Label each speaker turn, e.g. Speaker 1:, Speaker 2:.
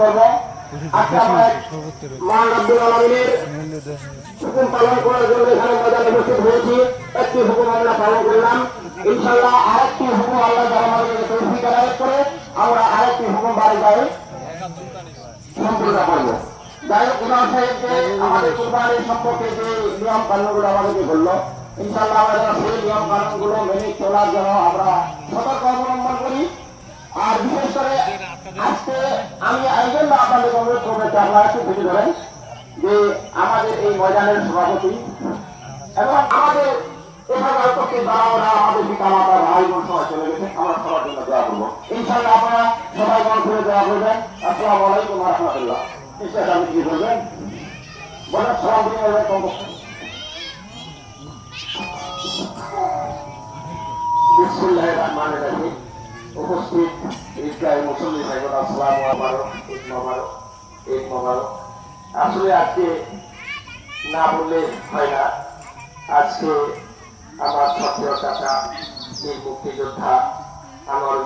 Speaker 1: করব। আজকে আমরা মহান আব্দুল আলমিনের হুকুম পালন করার জন্য এখানে ময়দানে উপস্থিত হয়েছি। একটি হুকুম আমরা পালন করলাম। ইনশাল্লাহ আরেকটি হুকুম আল্লাহ যারা আমাদেরকে তৌফিক এনায়েত করে আমরা আরেকটি হুকুম বাড়ি গায়ে সম্পূর্ণ করব। যাই হোক সাহেবকে আমাদের সম্পর্কে যে নিয়ম কানুনগুলো আমাদেরকে বলল ইনশাল্লাহ আমরা সেই নিয়ম কানুনগুলো মেনে চলার জন্য আমরা সতর্ক অবলম্বন করি আর বিশেষ করে আজকে আমি এই জন্য আপনাদের অনুরোধ করব আপনারা একটু বুঝে ধরেন যে আমাদের এই ময়দানের সভাপতি এবং আমাদের ওরা আমাদের পিতা মাতা ভাই বোন সবাই চলে গেছে সবার জন্য করব। ইনশাল্লাহ আপনারা সবাই মন করে দোয়া করবেন। আসসালামু আলাইকুম রহমতুল্লাহ। বিশ্বাস আপনি কি বলবেন? বলেন, সালাম রহিম। উপস্থিত ইসলামী মুসলিম ভাইবোন আসসালাম আলাইকুম ঈদ মোবারক ঈদ আসলে আজকে না বললে হয় না আজকে আমার সক্রিয় কাকা বীর মুক্তিযোদ্ধা আমার